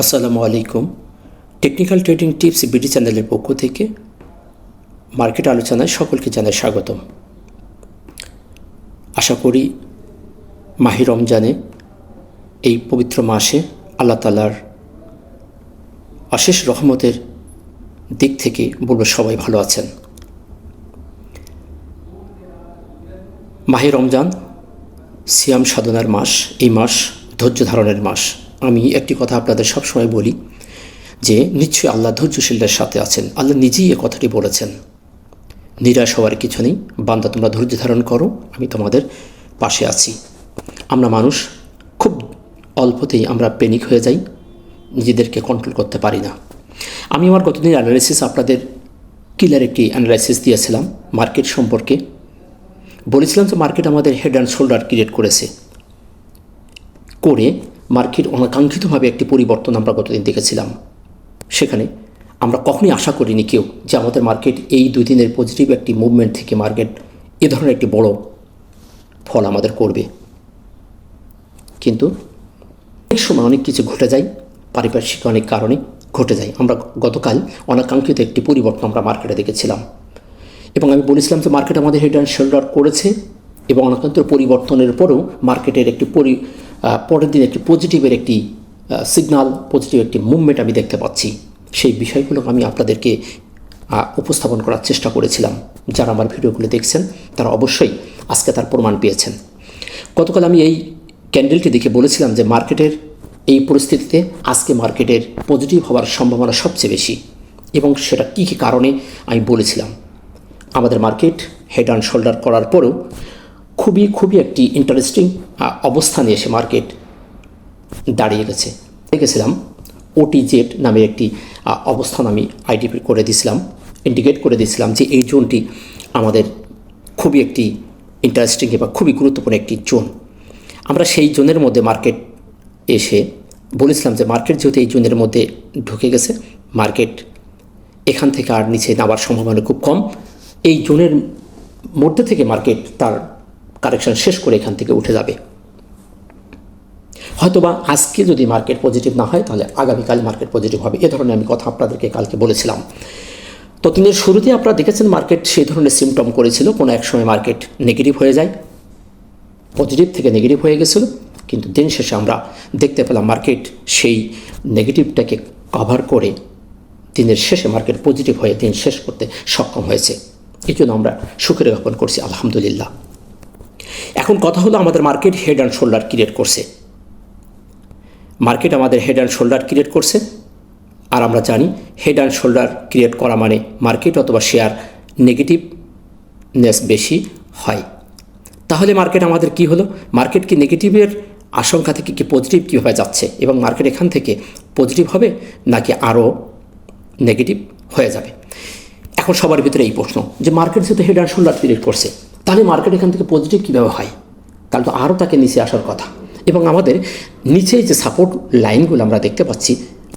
আসসালামু আলাইকুম। Technical trading tips BD চ্যানেলের পক্ষ থেকে মার্কেট আলোচনায় সকলকে জানাই স্বাগতম। আশা করি মাহি রমজানে এই পবিত্র মাসে আল্লাহ তালার অশেষ রহমতের দিক থেকে বলব সবাই ভালো আছেন। মাহে রমজান সিয়াম সাধনার মাস, এই মাস ধৈর্য ধারণের মাস। আমি একটি কথা আপনাদের সবসময় বলি যে, নিশ্চয়ই আল্লাহ ধৈর্যশীলদের সাথে আছেন। আল্লাহ নিজেই এ কথাটি বলেছেন। নিরাশ হওয়ার কিছু নেই। বান্দা, তোমরা ধৈর্য ধারণ করো। আমি তোমাদের পাশে আছি। আমরা মানুষ, খুব অল্পতেই আমরা প্যানিক হয়ে যাই। নিজেদেরকে কন্ট্রোল করতে পারি না। আমি আমার গতদিন অ্যানালাইসিস আপনাদের কিলার একটি অ্যানালাইসিস দিয়েছিলাম মার্কেট সম্পর্কে। বলেছিলাম যে মার্কেট আমাদের হেড অ্যান্ড শোল্ডার ক্রিয়েট করেছে। করে মার্কেট অনাকাঙ্ক্ষিতভাবে একটি পরিবর্তন আমরা গতদিন দেখেছিলাম। সেখানে আমরা কখনই আশা করিনি কেউ যে আমাদের মার্কেট এই দুই দিনের পজিটিভ একটি মুভমেন্ট থেকে মার্কেট এ ধরনের একটি বড় ফল আমাদের করবে। কিন্তু অনেক সময় অনেক কিছু ঘটে যায়, পারিপার্শ্বিক অনেক কারণে ঘটে যায়। আমরা গতকাল অনাকাঙ্ক্ষিত একটি পরিবর্তন আমরা মার্কেটে দেখেছিলাম। এবং আমি বলেছিলাম যে মার্কেট আমাদের হেড অ্যান্ড শোল্ডার করেছে এবং অনাকাঙ্ক্ষিত পরিবর্তনের পরেও মার্কেটের একটি পরি পরের দিন একটি পজিটিভের একটি সিগনাল পজিটিভ একটি মুভমেন্ট আমি দেখতে পাচ্ছি। সেই বিষয়গুলো আমি আপনাদেরকে উপস্থাপন করার চেষ্টা করেছিলাম। যারা আমার ভিডিওগুলো দেখছেন, তারা অবশ্যই আজকে তার প্রমাণ পেয়েছেন। গতকাল আমি এই ক্যান্ডেলটি দেখে বলেছিলাম যে মার্কেটের এই পরিস্থিতিতে আজকে মার্কেটের পজিটিভ হওয়ার সম্ভাবনা সবচেয়ে বেশি। এবং সেটা কী কী কারণে আমি বলেছিলাম। আমাদের মার্কেট হেড অ্যান্ড শোল্ডার করার পরেও খুবই খুবই একটি ইন্টারেস্টিং অবস্থানে এসে মার্কেট দাঁড়িয়ে গেছে। দেখেছিলাম ওটি জেড নামে একটি অবস্থান আমি আইডেন্টি করে দিয়েছিলাম ইন্ডিকেট করে দিয়েছিলাম যে এই জোনটি আমাদের খুবই একটি ইন্টারেস্টিং বা খুবই গুরুত্বপূর্ণ একটি জোন। আমরা সেই জোনের মধ্যে মার্কেট এসে বলেছিলাম যে মার্কেট যেহেতু এই জোনের মধ্যে ঢুকে গেছে মার্কেট এখান থেকে আর নিচে নামার সম্ভাবনা খুব কম। এই জোনের মধ্যে থেকে মার্কেট তার কারেকশন শেষ করে এখান থেকে উঠে যাবে। হয়তোবা আজকে যদি মার্কেট পজিটিভ না হয়, তাহলে আগামীকাল মার্কেট পজিটিভ হবে। এ ধরনের আমি কথা আপনাদেরকে কালকে বলেছিলাম। তো দিনের শুরুতে আপনারা দেখেছেন মার্কেট সেই ধরনের সিমটম করেছিল। কোনো এক সময় মার্কেট নেগেটিভ হয়ে যায়। পজিটিভ থেকে নেগেটিভ হয়ে গেছিল। কিন্তু দিন শেষে আমরা দেখতে পেলাম মার্কেট সেই নেগেটিভটাকে কভার করে দিনের শেষে মার্কেট পজিটিভ হয়ে দিন শেষ করতে সক্ষম হয়েছে। এই জন্য আমরা সুখের জ্ঞাপন করছি, আলহামদুলিল্লাহ। এখন কথা হলো আমাদের market head and shoulder create করছে। মার্কেট আমাদের হেড অ্যান্ড শোল্ডার ক্রিয়েট করছে। আর আমরা জানি হেড অ্যান্ড শোল্ডার ক্রিয়েট করা মানে মার্কেট অথবা শেয়ার নেগেটিভনেস বেশি হয়। তাহলে মার্কেট আমাদের কি হলো? মার্কেট কি নেগেটিভের আশঙ্কা থেকে কি পজিটিভ কীভাবে যাচ্ছে? এবং মার্কেট এখান থেকে পজিটিভ হবে নাকি আরও নেগেটিভ হয়ে যাবে? এখন সবার ভিতরে এই প্রশ্ন যে মার্কেট যেহেতু হেড অ্যান্ড শোল্ডার ক্রিয়েট করছে, তাহলে মার্কেট এখান থেকে পজিটিভ কীভাবে হয়? তাহলে তো আরও তাকে নিচে আসার কথা। এবং আমাদের নিচে যে সাপোর্ট লাইনগুলো আমরা দেখতে পাচ্ছি,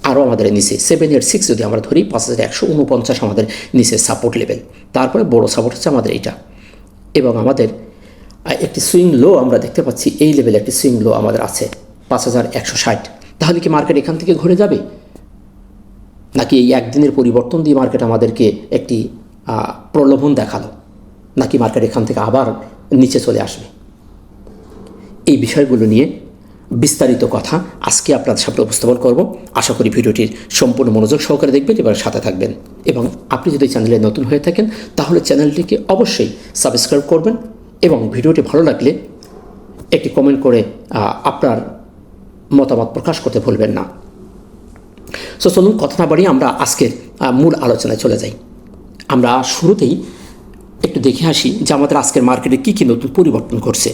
আরও আমাদের নিচে সেভেন এইট সিক্স যদি আমরা ধরি, পাঁচ হাজার একশো উনপঞ্চাশ আমাদের নিচে সাপোর্ট লেভেল তারপরে বড় সাপোর্ট হচ্ছে আমাদের এইটা। এবং আমাদের একটি সুইং লো আমরা দেখতে পাচ্ছি, এই লেভেলে একটি সুইং লো আমাদের আছে, পাঁচ হাজার একশো ষাট। তাহলে কি মার্কেট এখান থেকে ঘুরে যাবে? নাকি এই একদিনের পরিবর্তন দিয়ে মার্কেট আমাদেরকে একটি প্রলোভন দেখাল? নাকি মার্কেট এখান থেকে আবার নিচে চলে আসবে? এই বিষয়গুলো নিয়ে বিস্তারিত কথা আজকে আপনাদের সামনে উপস্থাপন করব। আশা করি ভিডিওটির সম্পূর্ণ মনোযোগ সহকারে দেখবেন এবং সাথে থাকবেন। এবং আপনি যদি চ্যানেলে নতুন হয়ে থাকেন, তাহলে চ্যানেলটিকে অবশ্যই সাবস্ক্রাইব করবেন এবং ভিডিওটি ভালো লাগলে একটি কমেন্ট করে আপনার মতামত প্রকাশ করতে ভুলবেন না। সো চলুন কথা না বাড়িয়ে আমরা আজকের মূল আলোচনায় চলে যাই। আমরা শুরুতেই একটু দেখে আসি যে আমাদের আজকের মার্কেটে কী কী নতুন পরিবর্তন করছে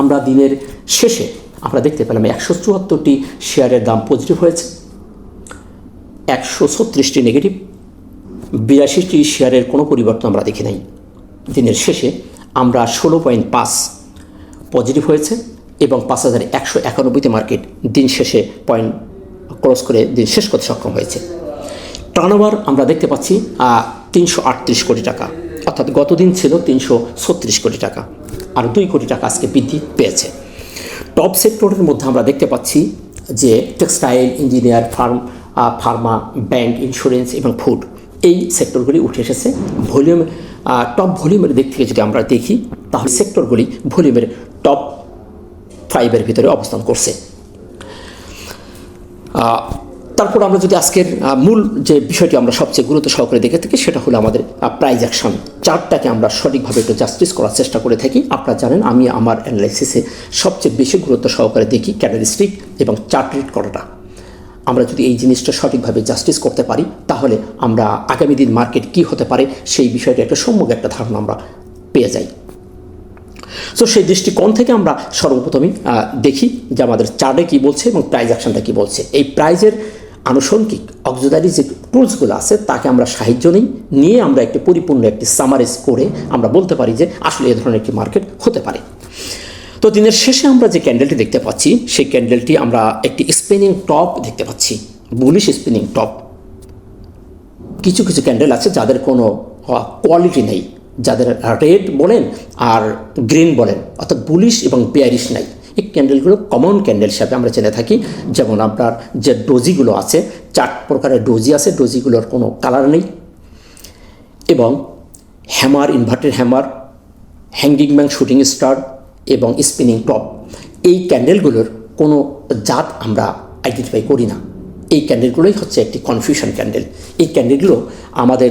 আমরা দিনের শেষে আমরা দেখতে পেলাম একশো চুয়াত্তরটি শেয়ারের দাম পজিটিভ হয়েছে, একশো ছত্রিশটি নেগেটিভ বিরাশিটি শেয়ারের কোনো পরিবর্তন আমরা দেখি নাই। দিনের শেষে আমরা ষোলো পয়েন্ট পাঁচ পজিটিভ হয়েছে এবং পাঁচ হাজার একশো একানব্বইতে মার্কেট দিন শেষে পয়েন্ট ক্রস করে দিন শেষ করতে সক্ষম হয়েছে। টার্নওভার আমরা দেখতে পাচ্ছি তিনশো আটত্রিশ কোটি টাকা। অর্থাৎ গতদিন ছিল তিনশো ছত্রিশ কোটি টাকা। আর দুই কোটি টাকা আজকে বৃদ্ধি পেয়েছে। টপ সেক্টরের মধ্যে আমরা দেখতে পাচ্ছি যে textile engineer firm pharma bank insurance এবং ফুড এই সেক্টরগুলি উঠে এসেছে। ভলিউম টপ ভলিউমের দিক থেকে যদি আমরা দেখি, তাহলে সেক্টরগুলি ভলিউমের টপ ফাইভের ভিতরে অবস্থান করছে। তারপর আমরা যদি আজকের মূল যে বিষয়টি আমরা সবচেয়ে গুরুত্ব সহকারে দেখে থাকি, সেটা হলো আমাদের প্রাইজ অ্যাকশন চার্টটাকে আমরা সঠিকভাবে একটু জাস্টিস করার চেষ্টা করে থাকি। আপনারা জানেন, আমি আমার অ্যানালাইসিসে সবচেয়ে বেশি গুরুত্ব সহকারে দেখি ক্যাটারিস্টিক এবং চার্ট রিড করাটা। আমরা যদি এই জিনিসটা সঠিকভাবে জাস্টিস করতে পারি, তাহলে আমরা আগামী দিন মার্কেট কী হতে পারে, সেই বিষয়টা একটা সম্যক একটা ধারণা আমরা পেয়ে যাই। সো সেই দৃষ্টিকোণ থেকে আমরা সর্বপ্রথমে দেখি যে আমাদের চার্টে কী বলছে এবং প্রাইজ অ্যাকশনটা কী বলছে। এই প্রাইজের আনুষঙ্গিক অক্সিলারি যে টুলসগুলো আছে, তাকে আমরা সাহায্য নিই। নিয়ে আমরা একটি পরিপূর্ণ একটি সামারাইজ করে আমরা বলতে পারি যে আসলে এ ধরনের একটি মার্কেট হতে পারে। তো দিনের শেষে আমরা যে ক্যান্ডেলটি দেখতে পাচ্ছি, সেই ক্যান্ডেলটি আমরা একটি স্পিনিং টপ দেখতে পাচ্ছি বুলিশ স্পিনিং টপ কিছু কিছু ক্যান্ডেল আছে যাদের কোনো কোয়ালিটি নেই, যাদের রেড বলেন আর গ্রিন বলেন, অর্থাৎ বুলিশ এবং বেয়ারিশ নাই। এই ক্যান্ডেলগুলো কমন ক্যান্ডেল হিসাবে আমরা জেনে থাকি। যেমন আপনার যে ডোজিগুলো আছে, চার প্রকারের ডোজি আছে, ডোজিগুলোর কোনো কালার নেই। এবং hammer inverted hammer hanging man shooting star এবং স্পিনিং টপ এই ক্যান্ডেলগুলোর কোনো জাত আমরা আইডেন্টিফাই করি না। এই ক্যান্ডেলগুলোই হচ্ছে একটি কনফিউশন ক্যান্ডেল এই ক্যান্ডেলগুলো আমাদের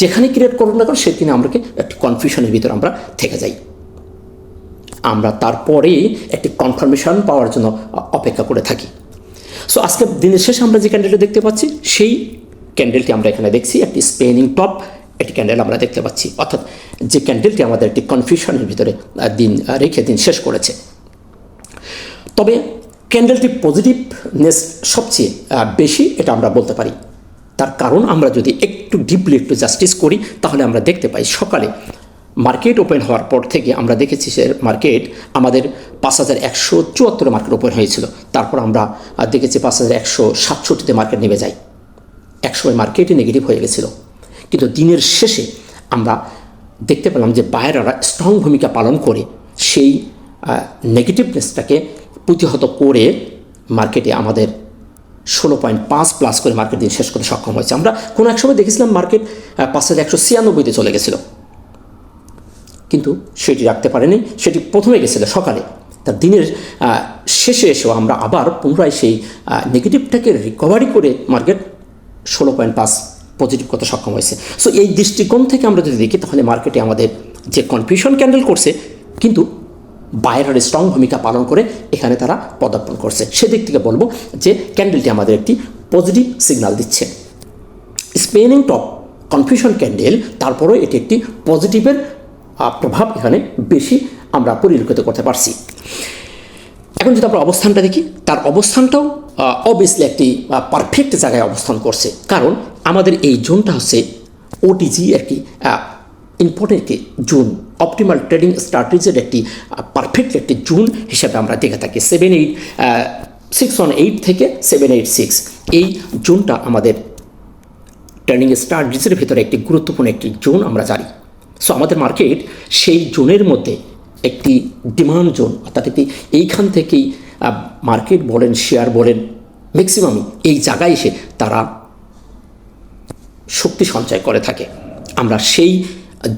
যেখানে ক্রিয়েট করুন না কেন সেখানে আমরা একটি কনফিউশনের ভিতরে আমরা থেকে যাই। আমরা তারপরে একটি কনফার্মেশন পাওয়ার জন্য অপেক্ষা করে থাকি। সো আজকে দিনের শেষে আমরা যে ক্যান্ডেলটা দেখতে পাচ্ছি, সেই ক্যান্ডেলটি আমরা এখানে দেখছি, একটি স্পেনিং টপ একটি ক্যান্ডেল আমরা দেখতে পাচ্ছি। অর্থাৎ যে ক্যান্ডেলটি আমাদের একটি কনফিউশনের ভিতরে দিন রেখে দিন শেষ করেছে। তবে ক্যান্ডেলটি পজিটিভনেস সবচেয়ে বেশি, এটা আমরা বলতে পারি। তার কারণ আমরা যদি একটু ডিপলি একটু জাস্টিস করি, তাহলে আমরা দেখতে পাই সকালে মার্কেট ওপেন হওয়ার পর থেকে আমরা দেখেছি সে মার্কেট আমাদের পাঁচ হাজার একশো চুয়াত্তরে মার্কেট ওপেন হয়েছিল। তারপর আমরা দেখেছি পাঁচ হাজার একশো সাতষট্টিতে মার্কেট নেমে যায়। একসময় মার্কেটই নেগেটিভ হয়ে গেছিল। কিন্তু দিনের শেষে আমরা দেখতে পেলাম যে বায়েরারা স্ট্রং ভূমিকা পালন করে সেই নেগেটিভনেসটাকে প্রতিহত করে মার্কেটে আমাদের ষোলো পয়েন্ট পাঁচ প্লাস করে মার্কেট দিন শেষ করতে সক্ষম হয়েছে। আমরা কোনো এক সময় দেখেছিলাম মার্কেট পাঁচ হাজার একশো ছিয়ানব্বইতে চলে গেছিল। কিন্তু সেটি রাখতে পারেনি। সেটি প্রথমে গেছিল সকালে। তার দিনের শেষে এসেও আমরা আবার পুনরায় সেই নেগেটিভটাকে রিকভারি করে মার্কেট ষোলো পয়েন্ট পাঁচ পজিটিভ করতে সক্ষম হয়েছে। সো এই দৃষ্টিকোণ থেকে আমরা যদি দেখি, তাহলে মার্কেটে আমাদের যে কনফিউশন ক্যান্ডেল করছে, কিন্তু বাইরের স্ট্রং ভূমিকা পালন করে এখানে তারা পদার্পণ করছে। সেদিক থেকে বলব যে ক্যান্ডেলটি আমাদের একটি পজিটিভ সিগন্যাল দিচ্ছে। স্পেনিং টপ কনফিউশন ক্যান্ডেল তারপরেও এটি একটি পজিটিভের প্রভাব এখানে বেশি আমরা পরিলক্ষিত করতে পারছি। এখন যদি আমরা অবস্থানটা দেখি, তার অবস্থানটাও অবভিয়াসলি একটি পারফেক্ট জায়গায় অবস্থান করছে। কারণ আমাদের এই জোনটা হচ্ছে ওটিজি একটি ইম্পর্টেন্ট একটি জোন। অপটিমাল ট্রেডিং স্ট্র্যাটেজির একটি পারফেক্ট একটি জোন হিসাবে আমরা দেখে থাকি। Seven eight six one eight থেকে সেভেন এইট সিক্স এই জোনটা আমাদের ট্রেনিং স্ট্র্যাটেজির ভিতরে একটি গুরুত্বপূর্ণ একটি জোন আমরা জানি। সো আমাদের মার্কেট সেই জোনের মধ্যে একটি ডিমান্ড জোন অর্থাৎ একটি এইখান থেকেই মার্কেট বলেন শেয়ার বলেন ম্যাক্সিমাম এই জায়গায় এসে তারা শক্তি সঞ্চয় করে থাকে। আমরা সেই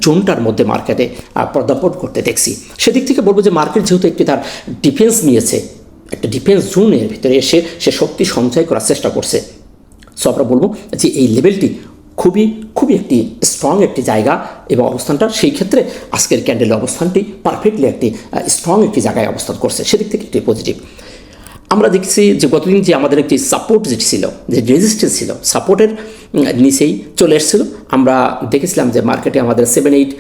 জোনটার মধ্যে মার্কেটে আহ, করতে দেখছি। সেদিক থেকে বলব যে মার্কেট যেহেতু একটি তার ডিফেন্স নিয়েছে একটা ডিফেন্স জোনের ভিতরে এসে সে শক্তি সঞ্চয় করার চেষ্টা করছে। সো আমরা বলব যে এই লেভেলটি খুবই খুবই একটি স্ট্রং একটি জায়গা এবং অবস্থানটা সেই ক্ষেত্রে আজকের ক্যান্ডেলের অবস্থানটি পারফেক্টলি একটি স্ট্রং একটি জায়গায় অবস্থান করছে। সেদিক থেকে একটি পজিটিভ আমরা দেখছি যে গতদিন যে আমাদের একটি সাপোর্ট যেটি ছিল, যে রেজিস্ট্যান্স ছিল সাপোর্টের নিচেই চলে এসেছিল। আমরা দেখেছিলাম যে মার্কেটে আমাদের সেভেন এইট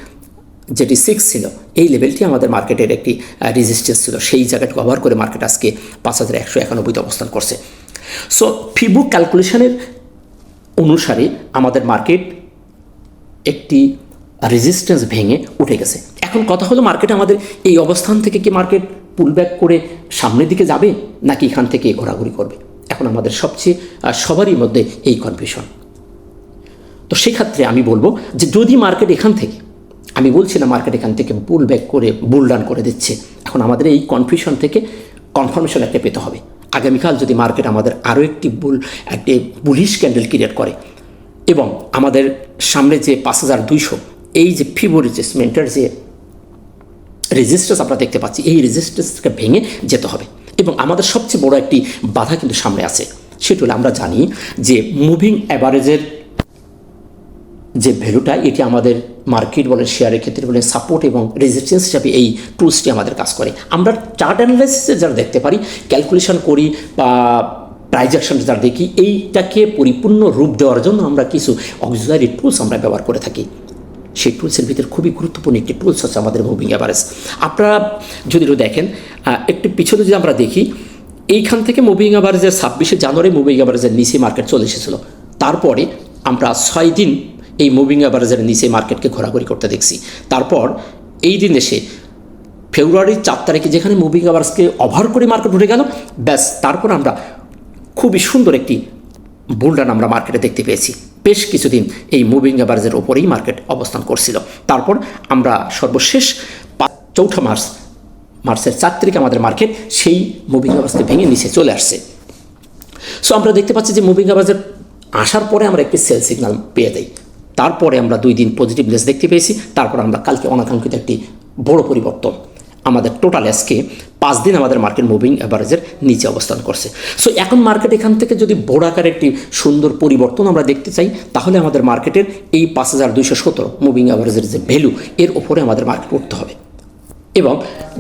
যেটি সিক্স ছিল, এই লেভেলটি আমাদের মার্কেটের একটি রেজিস্ট্যান্স ছিল। সেই জায়গাটা কভার করে মার্কেট আজকে পাঁচ হাজার একশো একানব্বইতে অবস্থান করছে। সো ফিবু ক্যালকুলেশনের অনুসারে আমাদের মার্কেট একটি রেজিস্ট্যান্স ভেঙে উঠে গেছে। এখন কথা হলো মার্কেট আমাদের এই অবস্থান থেকে কি মার্কেট পুলব্যাক করে সামনের দিকে যাবে, নাকি এখান থেকে ঘোরাঘুরি করবে? এখন আমাদের সবচেয়ে সবারই মধ্যে এই কনফিউশন তো সেক্ষেত্রে আমি বলব যে যদি মার্কেট এখান থেকে, আমি বলছি না মার্কেট এখান থেকে বুল ব্যাক করে বুল ডান করে দিচ্ছে, এখন আমাদের এই কনফিউশন থেকে কনফার্মেশন একটা পেতে হবে। আগামীকাল যদি মার্কেট আমাদের আরও একটি বুল, একটি বুলিশ ক্যান্ডেল ক্রিয়েট করে এবং আমাদের সামনে যে পাঁচ হাজার দুইশো, এই যে ফিবো যে রেজিস্ট্রেস আমরা দেখতে পাচ্ছি, এই রেজিস্ট্রেসকে ভেঙে যেতে হবে। এবং আমাদের সবচেয়ে বড় একটি বাধা কিন্তু সামনে আছে। সেটি হলে আমরা জানি যে মুভিং অ্যাভারেজের যে ভ্যালুটা এটি আমাদের মার্কেট বলেন শেয়ারের ক্ষেত্রে বলেন সাপোর্ট এবং রেজিস্ট্যান্স হিসাবে এই টুলসটি আমাদের কাজ করে। আমরা চার্ট অ্যানালাইসিসে যারা দেখতে পারি ক্যালকুলেশন করি বা ট্রাইজাকশন যারা দেখি, এইটাকে পরিপূর্ণ রূপ দেওয়ার জন্য আমরা কিছু অক্সিলারি টুলস আমরা ব্যবহার করে থাকি। সেই টুলসের ভিতরে খুবই গুরুত্বপূর্ণ একটি টুলস হচ্ছে আমাদের মুভিং অ্যাভারেজ আপনারা যদি দেখেন একটু পিছনে যদি আমরা দেখি, এইখান থেকে মুভিং অ্যাভারেজের ছাব্বিশে জানুয়ারি মুভিং অ্যাভারেজের নিচে মার্কেট চলে এসেছিল। তারপরে আমরা ছয় দিন এই মুভিং অ্যাভারেজের নিচে মার্কেটকে ঘোরাঘুরি করতে দেখছি। তারপর এই দিন এসে ফেব্রুয়ারির চার তারিখে যেখানে মুভিং অ্যাভারেজকে ওভার করে মার্কেট উঠে গেল, ব্যাস তারপর আমরা খুবই সুন্দর একটি বুলডান আমরা মার্কেটে দেখতে পেয়েছি। বেশ কিছুদিন এই মুভিং অ্যাভারেজের ওপরেই মার্কেট অবস্থান করছিল। তারপর আমরা সর্বশেষ চৌঠা মার্চ, মার্চের চার তারিখে আমাদের মার্কেট সেই মুভিং অ্যাভারেজকে ভেঙে নিচে চলে আসছে। সো আমরা দেখতে পাচ্ছি যে মুভিং অ্যাভারেজের আসার পরে আমরা একটি সেল সিগনাল পেয়ে যাই। তারপরে আমরা দুই দিন পজিটিভ লেস দেখতে পেয়েছি, তারপর আমরা কালকে অনাকাঙ্ক্ষিত একটি বড় পরিবর্তন আমাদের টোটাল এসকে পাঁচ দিন আমাদের মার্কেট মুভিং অ্যাভারেজের নিচে অবস্থান করছে। সো এখন মার্কেট এখান থেকে যদি বড় আকারের একটি সুন্দর পরিবর্তন আমরা দেখতে চাই, তাহলে আমাদের মার্কেটের এই পাঁচ হাজার দুইশো সতেরো মুভিং অ্যাভারেজের যে ভ্যালু এর ওপরে আমাদের মার্কেট উঠতে হবে। এবং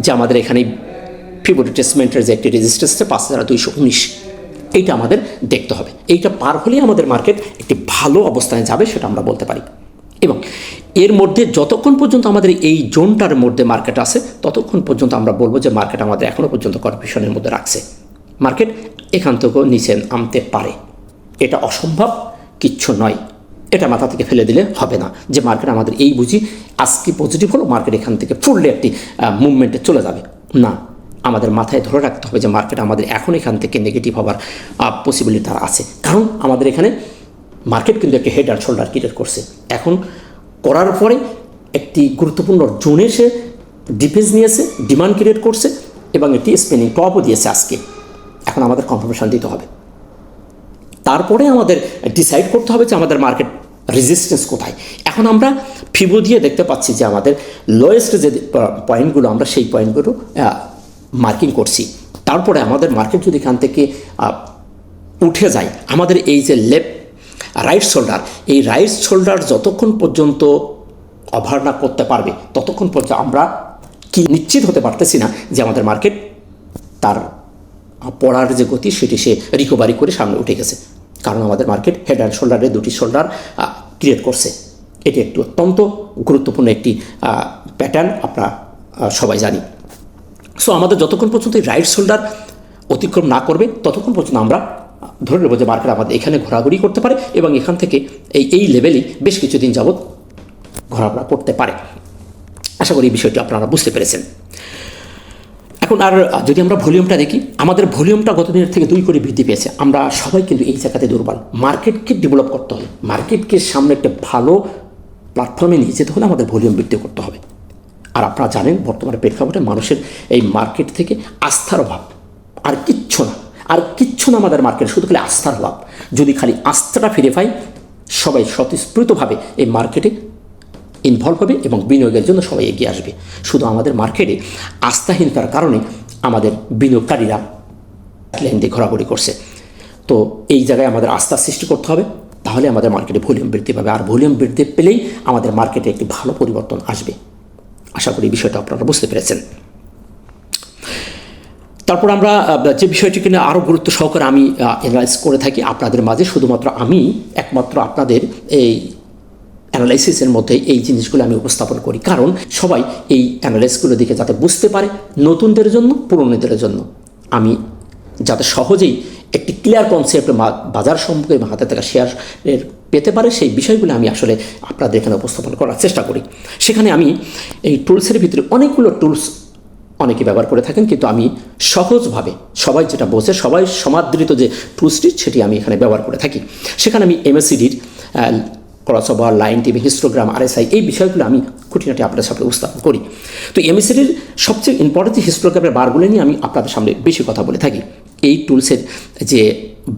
যে আমাদের এখানে ফিবোরি টেসমেন্টের যে একটি রেজিস্ট্রেন্স আছে, পাঁচ হাজার দুইশো উনিশ এইটা আমাদের দেখতে হবে। এইটা পার হলেই আমাদের মার্কেট একটি ভালো অবস্থানে যাবে সেটা আমরা বলতে পারি। এবং এর মধ্যে যতক্ষণ পর্যন্ত আমাদের এই জোনটার মধ্যে মার্কেট আছে, ততক্ষণ পর্যন্ত আমরা বলব যে মার্কেট আমাদের এখনও পর্যন্ত কনফিউশনের মধ্যে রাখছে। মার্কেট এখান থেকেও নিচে নামতে পারে। এটা অসম্ভব কিচ্ছু নয়। এটা মাথা থেকে ফেলে দিলে হবে না যে মার্কেট আমাদের এই বুঝি আজকে পজিটিভ হলো মার্কেট এখান থেকে ফুললি একটি মুভমেন্টে চলে যাবে। না। আমাদের মাথায় ধরে রাখতে হবে যে মার্কেট আমাদের এখন এখান থেকে নেগেটিভ হওয়ার পসিবিলিটি আছে। কারণ আমাদের এখানে মার্কেট কিন্তু একটি হেড আর শোল্ডার ক্রিয়েট করছে। এখন করার পরে একটি গুরুত্বপূর্ণ জোনে সে ডিফেন্স নিয়েছে ডিমান্ড ক্রিয়েট করছে এবং একটি স্পেনিং টপও দিয়েছে আজকে। এখন আমাদের কনফার্মেশন দিতে হবে। তারপরে আমাদের ডিসাইড করতে হবে যে আমাদের মার্কেট রেজিস্ট্যান্স কোথায়। এখন আমরা ফিবো দিয়ে দেখতে পাচ্ছি যে আমাদের লোয়েস্ট যে পয়েন্টগুলো আমরা সেই পয়েন্টগুলো মার্কিং করছি। তারপরে আমাদের মার্কেট যদি এখান থেকে উঠে যায়, আমাদের এই যে লেফট রাইট শোল্ডার, এই রাইট শোল্ডার যতক্ষণ পর্যন্ত অভার না করতে পারবে, ততক্ষণ পর্যন্ত আমরা কি নিশ্চিত হতে পারতেছি না যে আমাদের মার্কেট তার পড়ার যে গতি সেটি সে রিকভারি করে সামনে উঠে গেছে। কারণ আমাদের মার্কেট হেড অ্যান্ড শোল্ডারে দুটি শোল্ডার ক্রিয়েট করছে। এটি একটি অত্যন্ত গুরুত্বপূর্ণ একটি প্যাটার্ন আমরা সবাই জানি। সো আমাদের যতক্ষণ পর্যন্ত এই রাইট শোল্ডার অতিক্রম না করবে, ততক্ষণ পর্যন্ত আমরা ধরে নেব যে মার্কেট আমাদের এখানে ঘোরাঘুরি করতে পারে এবং এখান থেকে এই এই লেভেলেই বেশ কিছুদিন যাবৎ ঘোরাফেরা করতে পারে। আশা করি এই বিষয়টি আপনারা বুঝতে পেরেছেন। এখন আর যদি আমরা ভলিউমটা দেখি, আমাদের ভলিউমটা গত দিনের থেকে দুই করে বৃদ্ধি পেয়েছে। আমরা সবাই কিন্তু এই জায়গাতে দুর্বল। মার্কেটকে ডেভেলপ করতে হবে। মার্কেটকে সামনে একটা ভালো প্ল্যাটফর্মে নিয়ে যেতে হলে আমাদের ভলিউম বৃদ্ধি করতে হবে। আর আপনারা জানেন, বর্তমানে প্রেক্ষাপটে মানুষের এই মার্কেট থেকে আস্থার অভাব। আর কিচ্ছু না। আর কিচ্ছু না আমাদের মার্কেট, শুধু খালি আস্থার অভাব। যদি খালি আস্থাটা ফিরে পাই, সবাই স্বতঃস্ফূর্তভাবে এই মার্কেটে ইনভলভ হবে এবং বিনিয়োগের জন্য সবাই এগিয়ে আসবে। শুধু আমাদের মার্কেটে আস্থাহীনতার কারণে আমাদের বিনিয়োগকারীরা লেন দিয়ে ঘোরাঘুরি করছে। তো এই জায়গায় আমাদের আস্থা সৃষ্টি করতে হবে। তাহলে আমাদের মার্কেটে ভলিউম বৃদ্ধি পাবে। আর ভলিউম বৃদ্ধি পেলেই আমাদের মার্কেটে একটি ভালো পরিবর্তন আসবে। আশা করি বিষয়টা আপনারা বুঝতে পেরেছেন। তারপর আমরা যে বিষয়টিকে নিয়ে আরও গুরুত্ব সহকারে আমি অ্যানালাইজ করে থাকি আপনাদের মাঝে, শুধুমাত্র আমি, একমাত্র আপনাদের এই অ্যানালাইসিসের মধ্যে এই জিনিসগুলো আমি উপস্থাপন করি। কারণ সবাই এই অ্যানালাইসগুলো দিকে যাতে বুঝতে পারে নতুনদের জন্য, পুরনোদের জন্য। আমি যাতে সহজেই একটি ক্লিয়ার কনসেপ্ট বাজার সম্পর্কে হাতে থাকা শেয়ার পেতে পারে, সেই বিষয়গুলো আমি আসলে আপনাদের এখানে উপস্থাপন করার চেষ্টা করি। সেখানে আমি এই টুলসের ভিতরে অনেকগুলো টুলস অনেকে ব্যবহার করে থাকেন, কিন্তু আমি সহজভাবে সবাই যেটা বোঝে, সবাই সমাদৃত যে টুলসটি সেটি আমি এখানে ব্যবহার করে থাকি। সেখানে আমি এমএসিডির crossover line TV histogram RSI এই বিষয়গুলো আমি খুঁটিনাটি আপনাদের সামনে উপস্থাপন করি। তো এমএসিডির সবচেয়ে ইম্পর্টেন্ট হিস্টোগ্রামের বারগুলো নিয়ে আমি আপনাদের সামনে বেশি কথা বলে থাকি। এই টুলসের যে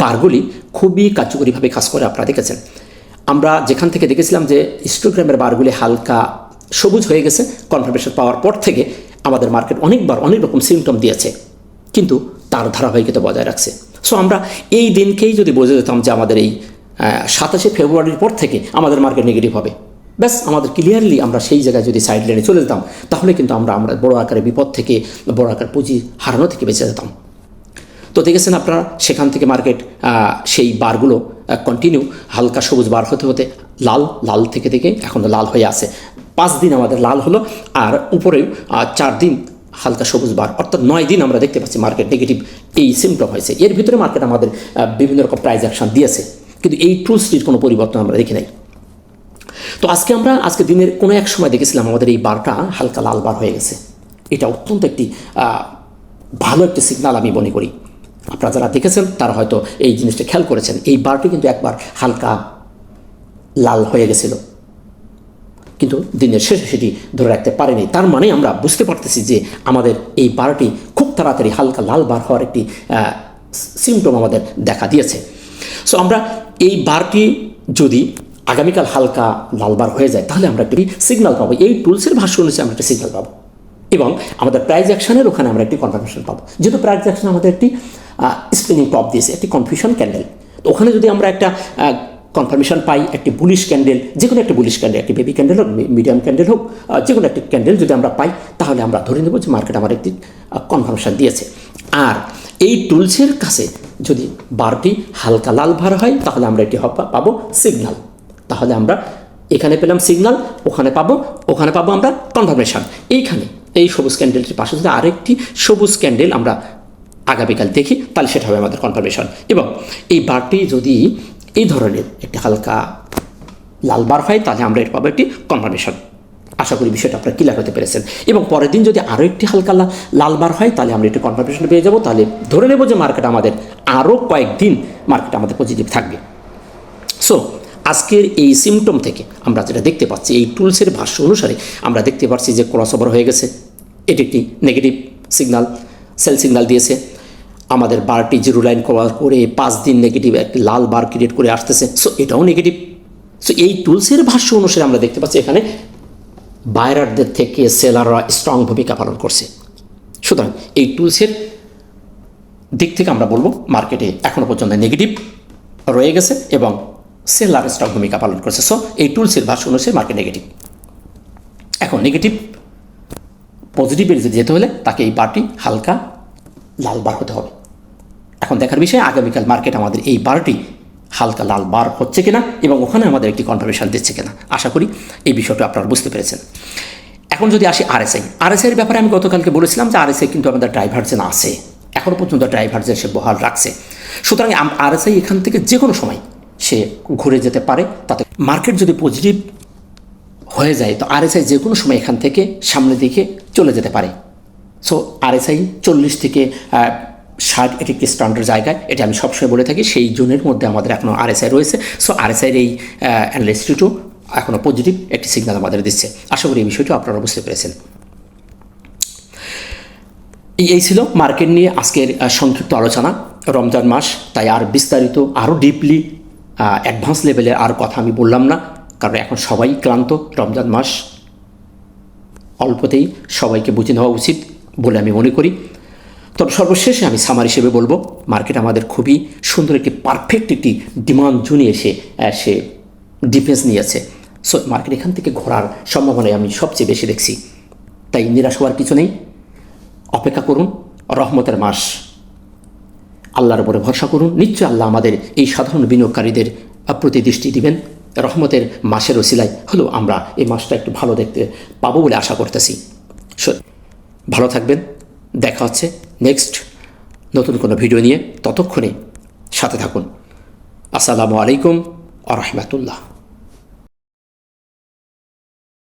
বারগুলি খুবই কার্যকরীভাবে কাজ করে আপনারা দেখেছেন। আমরা যেখান থেকে দেখেছিলাম যে হিস্টোগ্রামের বারগুলি হালকা সবুজ হয়ে গেছে কনফার্মেশন পাওয়ার পর থেকে আমাদের মার্কেট অনেকবার অনেক রকম সিমটম দিয়েছে। কিন্তু তার ধারাবাহিকতা বজায় রাখছে। সো আমরা এই দিনকেই যদি বোঝা যেতাম যে আমাদের এই সাতাশে ফেব্রুয়ারির পর থেকে আমাদের মার্কেট নেগেটিভ হবে। ব্যাস, আমাদের ক্লিয়ারলি আমরা সেই জায়গায় যদি সাইড লাইনে চলে যেতাম, তাহলে কিন্তু আমরা আমরা বড় আকারের বিপদ থেকে, বড় আকার পুঁজি হারানো থেকে বেঁচে যেতাম। তো দেখেছেন আপনারা সেখান থেকে মার্কেট সেই বারগুলো কন্টিনিউ হালকা সবুজ বার হতে হতে লাল লাল থেকে থেকে এখন লাল হয়ে আছে। পাঁচ দিন আমাদের লাল হলো, আর উপরেও চার দিন হালকা সবুজ বার অর্থাৎ নয় দিন আমরা দেখতে পাচ্ছি মার্কেট নেগেটিভ এই সিমটম হয়েছে। এর ভিতরে মার্কেট আমাদের বিভিন্ন রকম প্রাইজ অ্যাকশন দিয়েছে, কিন্তু এই ট্রুসটির কোনো পরিবর্তন আমরা দেখি নাই। তো আজকে আমরা, আজকে দিনের কোনো এক সময় দেখেছিলাম আমাদের এই বারটা হালকা লাল বার হয়ে গেছে। এটা অত্যন্ত একটি ভালো একটি সিগনাল আমি মনে করি। আপনারা যারা দেখেছেন, তারা হয়তো এই জিনিসটা খেয়াল করেছেন। এই বারটি কিন্তু একবার হালকা লাল হয়ে গেছিল। কিন্তু দিনের শেষে সেটি ধরে রাখতে পারেনি। তার মানে আমরা বুঝতে পারতেছি যে আমাদের এই বারটি খুব তাড়াতাড়ি হালকা লাল বার হওয়ার একটি সিমটম আমাদের দেখা দিয়েছে। সো আমরা এই বারটি যদি আগামীকাল হালকা লাল বার হয়ে যায়, তাহলে আমরা একটি সিগনাল পাবো। এই টুলসের ভাষ্য অনুযায়ী আমরা একটা সিগনাল পাবো। এবং আমাদের প্রাইজ অ্যাকশনের ওখানে আমরা একটি কনফার্মেশন পাবো। যেহেতু প্রাইজ অ্যাকশন আমাদের একটি স্পিনিং টপ দিয়েছে, একটি কনফিউশন ক্যান্ডেল তো ওখানে যদি আমরা একটা কনফার্মেশন পাই, একটি বুলিশ ক্যান্ডেল যে কোনো একটা বুলিশ ক্যান্ডেল একটি বেবি ক্যান্ডেল হোক মিডিয়াম ক্যান্ডেল হোক যে কোনো একটি ক্যান্ডেল যদি আমরা পাই, তাহলে আমরা ধরে নেব যে মার্কেট আমার একটি কনফার্মেশন দিয়েছে। আর এই টুলসের কাছে যদি বারটি হালকা লাল ভার হয়, তাহলে আমরা এটি পাবো সিগনাল তাহলে আমরা এখানে পেলাম সিগনাল ওখানে পাবো ওখানে পাবো আমরা কনফার্মেশন এইখানে, এই সবুজ ক্যান্ডেলটির পাশে যদি আরেকটি সবুজ ক্যান্ডেল আমরা আগামীকাল দেখি, তাহলে সেটা হবে আমাদের কনফার্মেশন এবং এই বারটি যদি এই ধরনের একটি হালকা লাল বার হয়, তাহলে আমরা এর পাবো একটি কনফার্মেশন আশা করি বিষয়টা আপনারা ক্লিয়ার হতে পেরেছেন। এবং পরের দিন যদি আরও একটি হালকা লাল বার হয়, তাহলে আমরা একটি কনফার্মেশন পেয়ে যাব। তাহলে ধরে নেব যে মার্কেট আমাদের আরও কয়েকদিন মার্কেট আমাদের পজিটিভ থাকবে। সো আজকের এই সিমটম থেকে আমরা যেটা দেখতে পাচ্ছি, এই টুলসের ভাষ্য অনুসারে আমরা দেখতে পাচ্ছি যে ক্রস ওভার হয়ে গেছে। এটি একটি নেগেটিভ সিগনাল সেল সিগনাল দিয়েছে। আমাদের বারটি জিরো লাইন কভার করে পাঁচ দিন নেগেটিভ একটি লাল বার ক্রিয়েট করে আসতেছে। সো এটাও নেগেটিভ সো এই টুলসের ভাষ্য অনুসারে আমরা দেখতে পাচ্ছি এখানে বায়ারদের থেকে সেলাররা স্ট্রং ভূমিকা পালন করছে। সুতরাং এই টুলসের দিক থেকে আমরা বলব মার্কেটে এখনও পর্যন্ত নেগেটিভ রয়ে গেছে এবং সেলার স্ট্রং ভূমিকা পালন করছে। সো এই টুলসের ভাষ্য অনুসারে মার্কেট নেগেটিভ এখন নেগেটিভ পজিটিভের যেতে হলে তাকে এই বারটি হালকা লাল বার হতে হবে। এখন দেখার বিষয়, আগামীকাল মার্কেট আমাদের এই বারটি হালকা লাল বার হচ্ছে কিনা এবং ওখানে আমাদের একটি কনফার্মেশন দিচ্ছে কিনা, আশা করি এই বিষয়টা আপনারা বুঝতে পেরেছেন। এখন যদি আসি আরএসআই আরএসআইয়ের ব্যাপারে আমি গতকালকে বলেছিলাম যে আরএসআই কিন্তু আমাদের ড্রাইভারজেন আছে। এখনও পর্যন্ত ড্রাইভারজেন সে বহাল রাখছে। সুতরাং আরএসআই এখান থেকে যে কোনো সময় সে ঘুরে যেতে পারে, তাতে মার্কেট যদি পজিটিভ হয়ে যায়, তো আরএসআই যে কোনো সময় এখান থেকে সামনের দিকে চলে যেতে পারে। সো আরএসআই চল্লিশ থেকে ষাট এটি একটি স্ট্যান্ডার্ড জায়গায় এটা আমি সবসময় বলে থাকি, সেই জোনের মধ্যে আমাদের এখনও আরএসআই রয়েছে। সো আরএসআইয়ের এই অ্যানালিস্টিটও এখনও পজিটিভ একটি সিগন্যাল আমাদের দিচ্ছে। আশা করি এই বিষয়টি আপনারা বুঝতে পেরেছেন। এই ছিল মার্কেট নিয়ে আজকের সংক্ষিপ্ত আলোচনা, রমজান মাস, তাই আর বিস্তারিত, আরও ডিপলি অ্যাডভান্স লেভেলের আর কথা আমি বললাম না, কারণ এখন সবাই ক্লান্ত, রমজান মাস অল্পতেই সবাইকে বুঝে নেওয়া উচিত বলে আমি মনে করি। তবে সর্বশেষে আমি সামার হিসেবে বলব মার্কেট আমাদের খুবই সুন্দর একটি পারফেক্ট একটি ডিমান্ড জুনে এসে সে ডিফেন্স নিয়েছে সো মার্কেট এখান থেকে ঘোরার সম্ভাবনায় আমি সবচেয়ে বেশি দেখছি। তাই নিরাশ হওয়ার কিছু নেই। অপেক্ষা করুন, রহমতের মাস। আল্লাহর উপরে ভরসা করুন। নিশ্চয় আল্লাহ আমাদের এই সাধারণ বিনিয়োগকারীদের প্রতি দৃষ্টি দিবেন। রহমতের মাসের ওসিলায় হলেও আমরা এই মাসটা একটু ভালো দেখতে পাবো বলে আশা করতেছি। ভালো থাকবেন। দেখা হচ্ছে নেক্সট নতুন কোনো ভিডিও নিয়ে ততক্ষণে সাথে থাকুন। আসসালামু আলাইকুম আ রহমতুল্লাহ।